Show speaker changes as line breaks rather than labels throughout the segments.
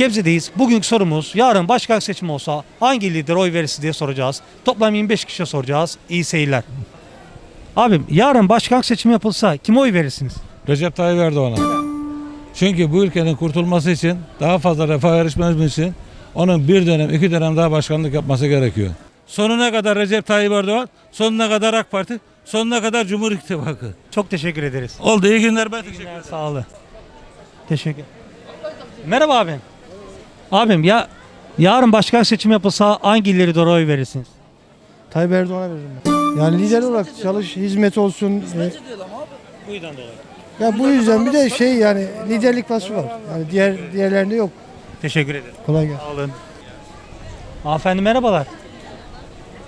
Gebze'deyiz. Bugünkü sorumuz yarın başkan seçimi olsa hangi lider oy verirsin diye soracağız. Toplam 25 kişiye soracağız. İyi seyirler. Abim yarın başkan seçimi yapılsa kime oy verirsiniz?
Recep Tayyip Erdoğan'a. Çünkü bu ülkenin kurtulması için, daha fazla refah erişmemiz için onun bir dönem, iki dönem daha başkanlık yapması gerekiyor. Sonuna kadar Recep Tayyip Erdoğan, sonuna kadar AK Parti, sonuna kadar Cumhur İttifakı.
Çok teşekkür ederiz.
Oldu iyi günler ben teşekkür ederim.
Sağ olun. Teşekkür. Merhaba abim. Abim ya yarın başkan seçimi yapılsa hangi lidere oy verirsiniz?
Tayyip Erdoğan'a veririm ben. Yani lider olarak çalış, hizmet olsun. e,
Bu yüzden dolayı.
ya bu yüzden bir de şey yani liderlik vasfı var. Yani diğer diğerlerinde yok.
Teşekkür ederim.
Kolay gelsin.
Sağ olun. Hanımefendi merhabalar.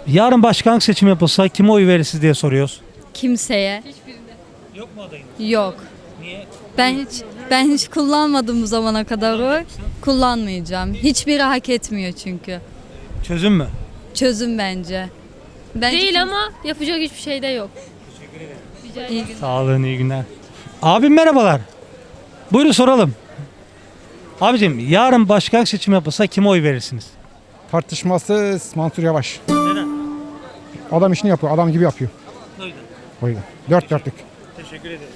Yarın başkan seçimi yapılsa kime oy verirsiniz diye soruyoruz.
Kimseye.
Yok mu adayın?
Yok.
Niye?
Ben hiç ben hiç kullanmadım bu zamana kadar oy. Kullanmayacağım. Hiçbiri hak etmiyor çünkü.
Çözüm mü?
Çözüm bence. Bence
Değil ama yapacak hiçbir şey de yok.
İyi.
Sağ olun, iyi günler. Abim merhabalar. Buyurun soralım. Abicim yarın başkan seçimi yapılsa kime oy verirsiniz?
Tartışması Mansur Yavaş.
Neden?
Adam işini yapıyor, adam gibi yapıyor. O yüzden. Dört dörtlük.
Teşekkür ederim.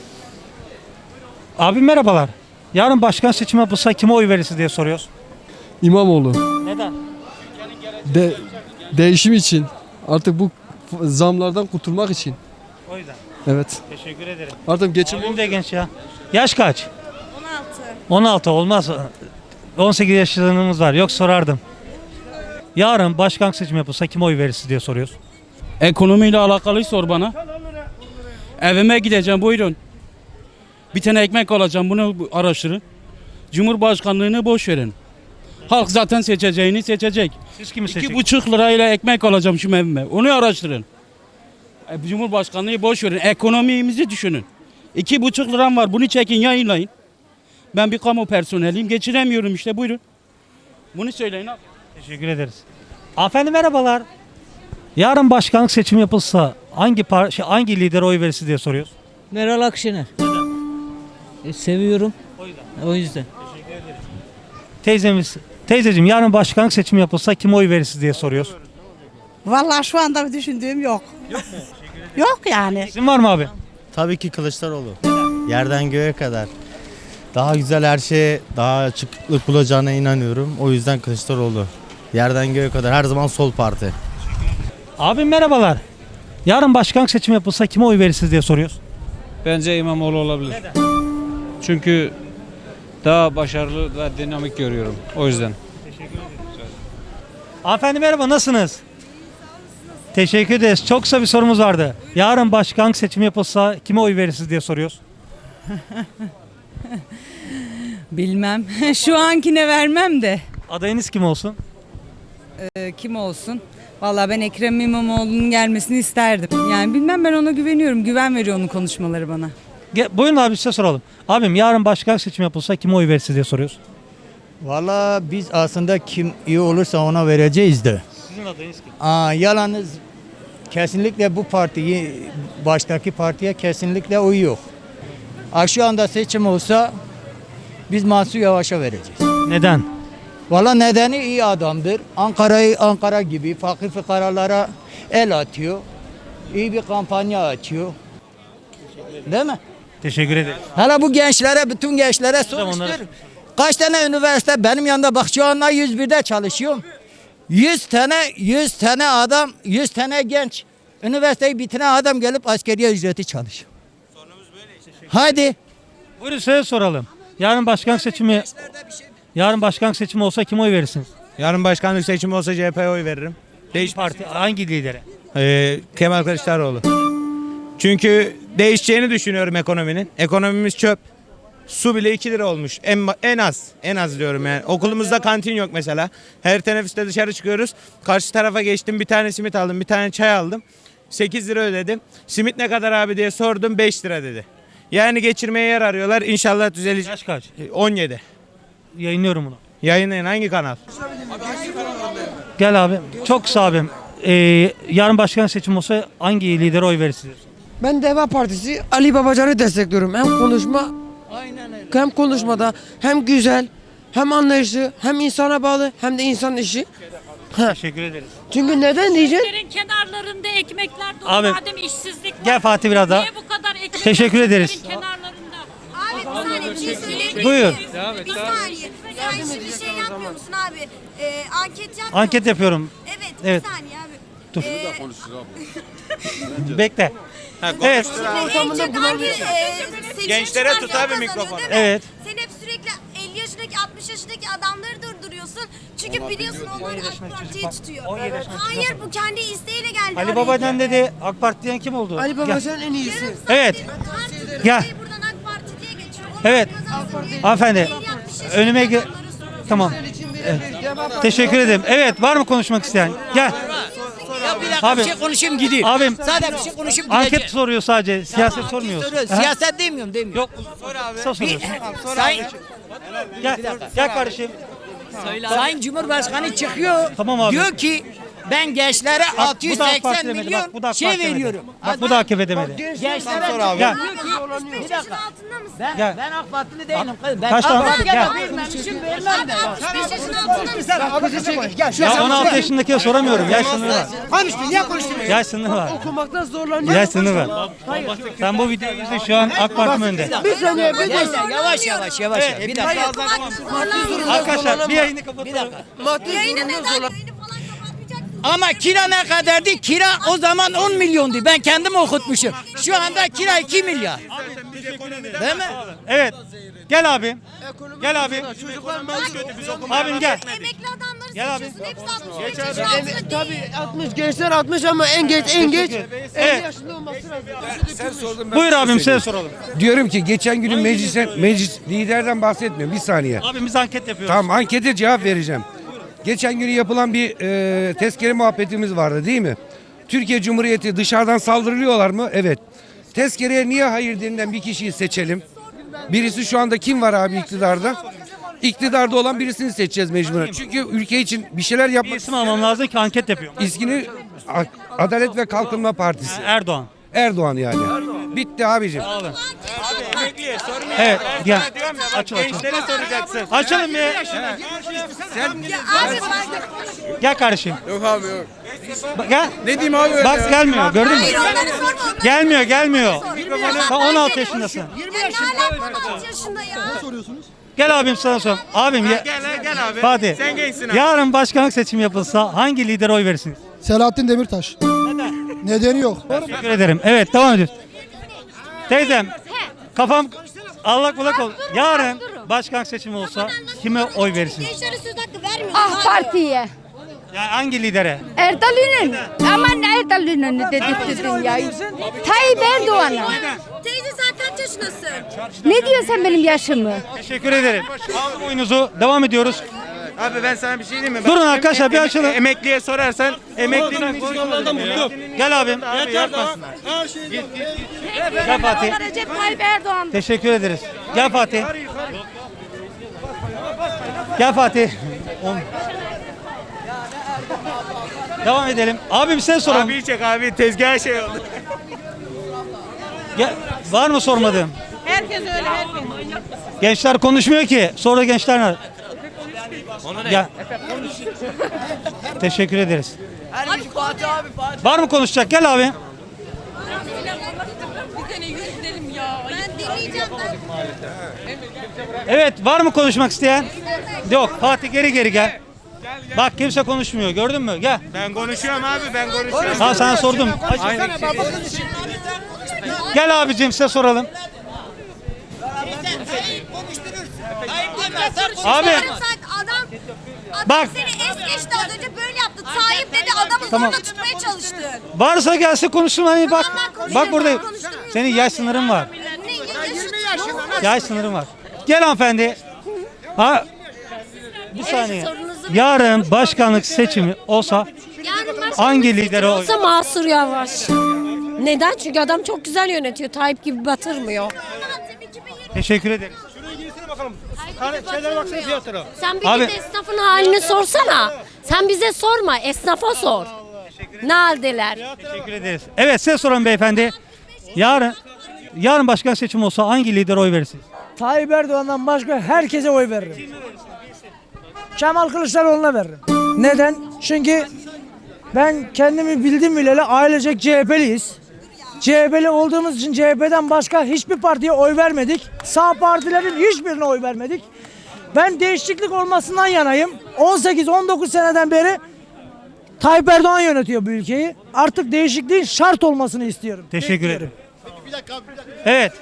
Abim merhabalar. Yarın başkan seçimi yapılsa kime oy verirsiniz diye soruyoruz.
İmamoğlu.
Neden?
De, değişim için artık bu zamlardan kurtulmak için.
O yüzden.
Evet.
Teşekkür ederim.
Artık geçim
Abim de genç ya. Yaş kaç? 16. 16 olmaz. 18 yaşlarımız var. Yok sorardım. Yarın başkan seçimi yapılsa kime oy verirsiniz diye soruyoruz.
Ekonomiyle alakalı sor bana. Evime gideceğim buyurun. Bir tane ekmek alacağım bunu bu- araştırın. Cumhurbaşkanlığını boş verin. Halk zaten seçeceğini seçecek.
Siz kimi
İki
seçeceksiniz?
buçuk lirayla ekmek alacağım şu evime. Onu araştırın. E, Cumhurbaşkanlığı boş verin. Ekonomimizi düşünün. İki buçuk liram var. Bunu çekin yayınlayın. Ben bir kamu personeliyim. Geçiremiyorum işte buyurun. Bunu söyleyin. abi.
Teşekkür ederiz. Hanımefendi merhabalar. Yarın başkanlık seçimi yapılsa hangi par şey, hangi lidere oy verirsiniz diye soruyoruz.
Meral Akşener. E, seviyorum. O yüzden.
Teyzemiz, teyzeciğim yarın başkanlık seçimi yapılsa kime oy verirsiniz diye soruyoruz.
Vallahi şu anda düşündüğüm yok. Yok mu? Yok yani.
Sizin var mı abi?
Tabii ki Kılıçdaroğlu. Yerden göğe kadar. Daha güzel her şeye daha açıklık bulacağına inanıyorum. O yüzden Kılıçdaroğlu. Yerden göğe kadar her zaman sol parti.
Abim merhabalar. Yarın başkanlık seçimi yapılsa kime oy verirsiniz diye soruyoruz.
Bence İmamoğlu olabilir. Çünkü daha başarılı ve dinamik görüyorum. O yüzden.
Hanımefendi merhaba nasılsınız? Teşekkür ederiz. Çok kısa bir sorumuz vardı. Yarın başkanlık seçimi yapılsa kime oy verirsiniz diye soruyoruz.
Bilmem. Şu ankine vermem de.
Adayınız kim olsun?
Ee, kim olsun? Vallahi ben Ekrem İmamoğlu'nun gelmesini isterdim. Yani bilmem ben ona güveniyorum. Güven veriyor onun konuşmaları bana.
Ge- Buyurun abi size soralım. Abim yarın başkanlık seçimi yapılsa kime oy verirsiniz diye soruyoruz.
Valla biz aslında kim iyi olursa ona vereceğiz de.
Sizin adayınız kim?
Aa, yalanız kesinlikle bu partiyi baştaki partiye kesinlikle oy yok. Aa, şu anda seçim olsa biz Mansur Yavaş'a vereceğiz.
Neden?
Valla nedeni iyi adamdır. Ankara'yı Ankara gibi fakir fukaralara el atıyor. İyi bir kampanya açıyor. Değil mi?
Teşekkür ederim.
Hala bu gençlere, bütün gençlere soruştur.
onlara-
Kaç tane üniversite benim yanında bak şu anda 101'de çalışıyorum. 100 tane 100 tane adam, 100 tane genç üniversiteyi bitiren adam gelip askeriye ücreti çalışıyor. Hadi.
Buyurun size soralım. Yarın başkanlık seçimi Yarın başkanlık seçimi olsa kime oy verirsiniz?
Yarın başkanlık seçimi olsa CHP'ye oy veririm.
Değiş parti hangi lidere?
Ee, Kemal Kılıçdaroğlu. Çünkü değişeceğini düşünüyorum ekonominin. Ekonomimiz çöp. Su bile 2 lira olmuş. En, en az. En az diyorum yani. Okulumuzda kantin yok mesela. Her teneffüste dışarı çıkıyoruz. Karşı tarafa geçtim. Bir tane simit aldım. Bir tane çay aldım. 8 lira ödedim. Simit ne kadar abi diye sordum. 5 lira dedi. Yani geçirmeye yer arıyorlar. İnşallah düzelecek.
Yaş kaç?
17.
Yayınlıyorum bunu.
Yayınlayın hangi kanal?
Gel abi. Çok kısa abim. Ee, yarın başkan seçimi olsa hangi lidere oy verirsiniz?
Ben Deva Partisi Ali Babacan'ı destekliyorum. Hem konuşma hem konuşmada hem güzel
Hem anlayışlı, hem insana bağlı, hem de insan işi.
Teşekkür ederiz.
Çünkü neden diyeceksin?
kenarlarında ekmekler dolu
Abi,
madem işsizlik var.
Gel Fatih biraz daha.
Niye bu kadar ekmek
Teşekkür ederiz.
kenarlarında?
Abi bir saniye bir şey söyleyebilir
Buyur.
Bir saniye. Sen şimdi şey yapmıyor musun abi? Ee, anket yapmıyor
Anket
musun?
yapıyorum.
Evet,
Evet.
bir saniye abi.
Dur.
Ee,
Bekle. Evet.
en çok hangi e,
Gençlere tut abi mikrofonu.
Evet.
Sen hep sürekli 50 yaşındaki 60 yaşındaki adamları durduruyorsun. Çünkü biliyorsun onlar AK Parti'yi tutuyor. Hayır bu kendi isteğiyle geldi.
Ali. Babacan dedi AK Parti diyen kim oldu?
Ali
Gel.
Baba sen en iyisi.
Evet. Gel.
Buradan AK Parti diye geçiyor. Onlar
Evet. Hanımefendi
50-60 yaşındaki
önüme ge-
adamları soruyorsun.
Tamam. Teşekkür ederim. Evet var mı konuşmak isteyen? Gel.
Ya bir dakika
Abi.
bir şey konuşayım gideyim.
Abim
Sadece bir şey konuşayım
anket
gideceğim.
soruyor sadece. Siyaset
Anket
sormuyoruz.
soruyor.
Aha.
Siyaset demiyorum demiyorum.
Yok. Sor soruyorsun.
Sayın,
Gel. Gel kardeşim.
Sayın Cumhurbaşkanı çıkıyor.
Tamam abi.
Diyor ki ben gençlere
Bak, bu da AK Parti
680
demedi.
milyon
Bak, bu da AK
şey
Parti demedi.
veriyorum.
Bak bu da AKP demedi.
Gençlere
Sor abi.
Gel.
Bir dakika.
altında mısın?
Ben,
Gel.
ben AK Partili değilim. kızım. Ben
Kaç
AK
tane-
Parti'ye
Gel.
de vermemişim vermem de.
Abi 65 yaşın altında mısın?
Ya 16 yaşındaki soramıyorum. Yaş sınırı var.
Konuştun, niye konuştun?
Yaş sınırı var.
Okumaktan zorlanıyor.
Yaş sınırı var. Sen bu videoyu izle şu an AK Parti mi önde?
Bir saniye, bir dakika.
yavaş yavaş yavaş. Bir dakika.
Arkadaşlar bir yayını
Bir
kapatalım.
dakika.
Maddi
Yayını neden?
Ama kira ne kadardı? Kira o zaman 10 milyondu. Ben kendim okutmuşum. Şu anda kira 2 milyar. Değil mi?
Evet. Gel abim. Gel abim. Abim gel.
Emekli adamları
Gel abi.
seçiyorsun. Hepsi 65 yaşın altında değil.
Tabii 60 gençler 60 ama en geç en geç 50
Evet.
yaşında olması lazım.
Buyur abim size soralım.
Diyorum ki geçen günün meclise, meclis liderden bahsetmiyorum bir saniye.
Abim biz anket yapıyoruz.
Tamam ankete cevap vereceğim. Geçen gün yapılan bir e, tezkere muhabbetimiz vardı değil mi? Türkiye Cumhuriyeti dışarıdan saldırılıyorlar mı? Evet. Tezkereye niye hayır denilen bir kişiyi seçelim? Birisi şu anda kim var abi iktidarda? İktidarda olan birisini seçeceğiz mecburen. Çünkü ülke için bir şeyler
Bir
yapmak
isim almam lazım ki anket yapıyorum.
İskini Adalet ve Kalkınma Partisi.
Erdoğan.
Erdoğan yani. Bitti abicim.
Emekliye sormuyor.
Evet. Gel.
Diyorum ya bak
Açıl açıl.
gençlere soracaksın.
Açalım.
Ya abi bak.
Gel kardeşim.
Yok abi yok.
Bak, Gel.
Ne diyeyim abi öyle
Bak gelmiyor. Gördün mü?
Hayır onları sorma. onları
Gelmiyor gelmiyor. Sen 16 yaşındasın.
Ya ne alaka 16 yaşında ya?
Gel abim sana sor. Abim ya.
Gel gel abi.
Fatih.
Sen gençsin abi.
Yarın başkanlık seçimi yapılsa hangi lidere oy verirsiniz?
Selahattin Demirtaş. Nedeni yok.
Teşekkür ederim. Evet devam ediyoruz. Teyzem kafam allak bullak ol. Yarın başkanlık seçimi olsa kime oy verirsiniz?
Gençlere söz hakkı vermiyorsun.
Ah Parti'ye.
Yani hangi lidere?
Erdal'ın. Aman Erdal'ın dedirttirdin ya. Tayyip Erdoğan'a.
Teyze sen kaç yaşındasın?
Ne diyorsun sen benim yaşımı?
Teşekkür ederim. Aldım oyunuzu. Devam ediyoruz.
Abi ben sana bir şey diyeyim mi?
Durun
Bak,
arkadaşlar, bir
em-
açalım.
Emekliye sorarsan emeklinin hiç sormadım.
Gel abim.
Abi yapmasınlar.
Gel Fatih.
Recep Tayyip Erdoğan.
Teşekkür ederiz. Gel Fatih. Gel Fatih. Devam edelim. Abim sen soralım.
Abi çek abi tezgah şey oldu.
Gel. Var mı sormadığım?
Herkes öyle herkes.
Gençler konuşmuyor ki. Sonra gençler ne? Gel. Teşekkür ederiz. Var mı konuşacak? Gel abi.
Ben dinleyeceğim ben.
Evet var mı konuşmak isteyen? Yok Fatih geri geri gel. Bak kimse konuşmuyor gördün mü? Gel.
Ben konuşuyorum abi ben konuşuyorum.
Ha sana sordum. Gel abicim size soralım. Abi
Yarım saat adam Adam
Bak.
seni es geçti az önce böyle yaptı. Tayyip dedi adamı
Tamam.
zorla tutmaya çalıştı.
varsa gelsin konuşsun hani bak.
Tamam, ben konuşurum,
Bak buradayım.
ben.
Senin yaş sınırın var.
Ne, yaşı,
Yaş sınırın var. Gel hanımefendi. Ha bir saniye. Yarın başkanlık seçimi olsa hangi lidere oy?
Mahsur Yavaş. Neden? Çünkü adam çok güzel yönetiyor. Tayyip gibi batırmıyor.
Teşekkür ederiz.
Sen bir
Abi-
esnafın halini sorsana. Sen bize sorma. Esnafa sor. Ne haldeler?
Teşekkür ederiz. Evet size soralım beyefendi. Yarın yarın başkan seçimi olsa hangi lidere oy verirsiniz?
Tayyip Erdoğan'dan başka herkese oy veririm. Kemal Kılıçdaroğlu'na veririm. Neden? Çünkü ben kendimi bildim bileli ailecek CHP'liyiz. CHP'li olduğumuz için CHP'den başka hiçbir partiye oy vermedik. Sağ partilerin hiçbirine oy vermedik. Ben değişiklik olmasından yanayım. 18-19 seneden beri Tayyip Erdoğan yönetiyor bu ülkeyi. Artık değişikliğin şart olmasını istiyorum.
Teşekkür ederim. Evet.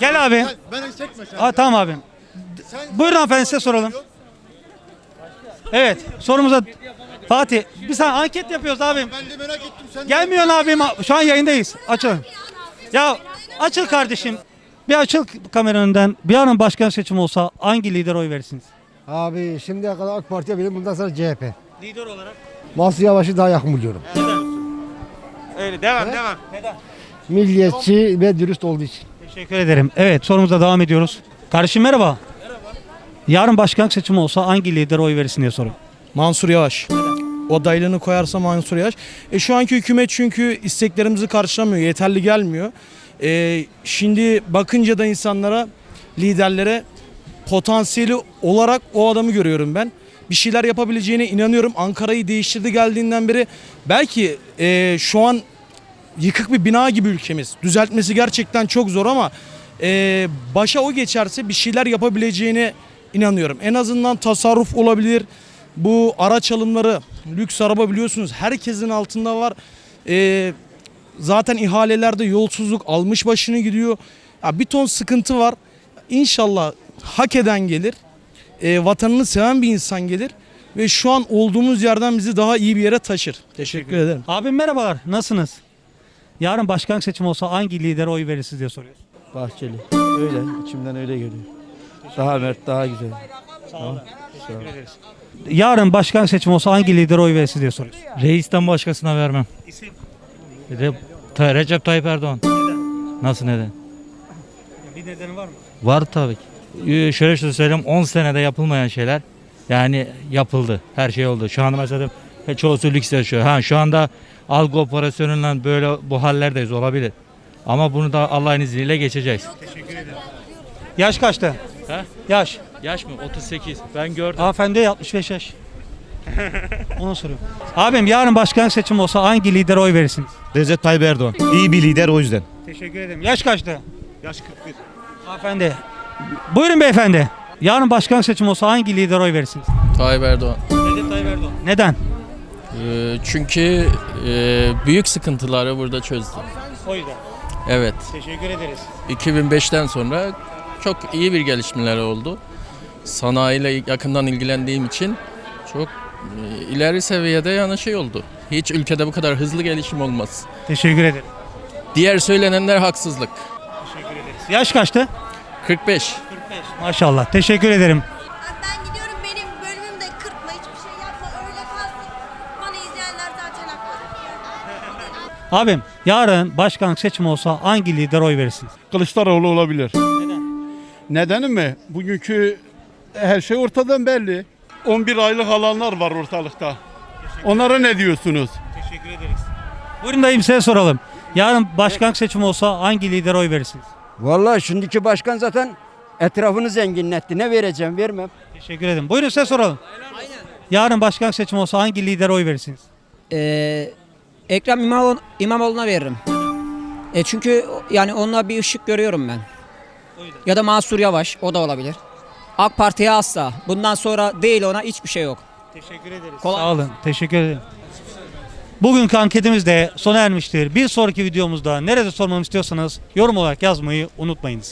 Gel abi. Aa, tamam abim. Buyurun hanımefendi size soralım. Evet sorumuza Fatih bir saniye anket yapıyoruz abim. Ben de merak ettim sen. Gelmiyorsun abim şu an yayındayız. Açın. Ya açıl kardeşim. Bir açıl kamera önünden. Bir anın başkan seçimi olsa hangi lider oy verirsiniz?
Abi şimdiye kadar AK Parti'ye benim bundan sonra CHP.
Lider olarak.
Mansur Yavaş'ı daha yakın buluyorum.
Öyle devam devam.
Milliyetçi ve dürüst olduğu için.
Teşekkür ederim. Evet sorumuza devam ediyoruz. Kardeşim merhaba. Yarın başkanlık seçimi olsa hangi lider oy verirsin diye soruyorum.
Mansur Yavaş. Adaylığını koyarsa Mansur Yavaş. E, şu anki hükümet çünkü isteklerimizi karşılamıyor, yeterli gelmiyor. E, şimdi bakınca da insanlara, liderlere potansiyeli olarak o adamı görüyorum ben. Bir şeyler yapabileceğine inanıyorum. Ankara'yı değiştirdi geldiğinden beri. Belki e, şu an yıkık bir bina gibi ülkemiz. Düzeltmesi gerçekten çok zor ama e, başa o geçerse bir şeyler yapabileceğine inanıyorum. En azından tasarruf olabilir. Bu araç alımları, lüks araba biliyorsunuz herkesin altında var. E, zaten ihalelerde yolsuzluk almış başını gidiyor. Ya bir ton sıkıntı var. İnşallah hak eden gelir. E, vatanını seven bir insan gelir. Ve şu an olduğumuz yerden bizi daha iyi bir yere taşır. Teşekkür ederim.
Abim merhabalar. Nasılsınız? Yarın başkanlık seçimi olsa hangi lidere oy verirsiniz diye soruyoruz.
Bahçeli. Öyle. içimden öyle geliyor. Daha mert, daha güzel.
Yarın başkanlık seçimi olsa hangi lidere oy verirsiniz diye soruyoruz.
Reisten başkasına vermem.
İsim?
Re- Ta- Recep Tayyip Erdoğan. Nasıl neden?
Bir nedeni var mı?
Var tabii ki. Ee, Şöyle şöyle söyleyeyim 10 senede yapılmayan şeyler yani yapıldı. Her şey oldu. Şu anda mesela çoğusu lüks yaşıyor. Ha şu anda algı operasyonuyla böyle bu hallerdeyiz olabilir. Ama bunu da Allah'ın izniyle geçeceğiz.
Yaş kaçtı?
He?
Yaş.
Yaş mı? 38. Ben gördüm.
Hanımefendi 65 yaş. Onu soruyorum. Abim yarın başkanlık seçimi olsa hangi lidere oy verirsiniz?
Recep Tayyip Erdoğan. İyi bir lider o yüzden.
Teşekkür ederim. Yaş kaçtı? Yaş 41. Hanımefendi. Buyurun beyefendi. Yarın başkanlık seçimi olsa hangi lidere oy verirsiniz?
Tayyip Erdoğan.
Recep Tayyip Erdoğan. Neden?
Ee, çünkü e, büyük sıkıntıları burada çözdü.
O yüzden.
Evet.
Teşekkür ederiz.
2005'ten sonra çok iyi bir gelişmeler oldu. Sanayiyle yakından ilgilendiğim için çok e, ileri seviyede yani şey oldu. Hiç ülkede bu kadar hızlı gelişim olmaz.
Teşekkür ederim.
Diğer söylenenler haksızlık.
Yaş kaçtı?
45.
Maşallah. Teşekkür ederim.
Ben gidiyorum benim bölümümde kırpma hiçbir şey yapma öyle kalsın. Bana izleyenler zaten haklı.
Abim yarın başkanlık seçimi olsa hangi lider oy verirsiniz?
Kılıçdaroğlu olabilir. Neden? Nedeni mi? Bugünkü her şey ortadan belli. 11 aylık alanlar var ortalıkta. Onlara ne diyorsunuz?
Teşekkür ederiz. Buyurun dayım size soralım. Yarın başkanlık seçimi olsa hangi lider oy verirsiniz?
Vallahi şimdiki başkan zaten etrafını zenginletti. Ne vereceğim vermem.
Teşekkür ederim. Buyurun size soralım. Yarın başkanlık seçimi olsa hangi lider oy verirsiniz?
Ee, Ekrem İmamoğlu, İmamoğlu'na veririm. E çünkü yani onunla bir ışık görüyorum ben. Ya da Mansur Yavaş o da olabilir. AK Parti'ye asla. Bundan sonra değil ona hiçbir şey yok.
Teşekkür ederiz.
Kolay
Sağ olun. Teşekkür ederim. Bugünkü anketimiz de sona ermiştir. Bir sonraki videomuzda nerede sormamı istiyorsanız yorum olarak yazmayı unutmayınız.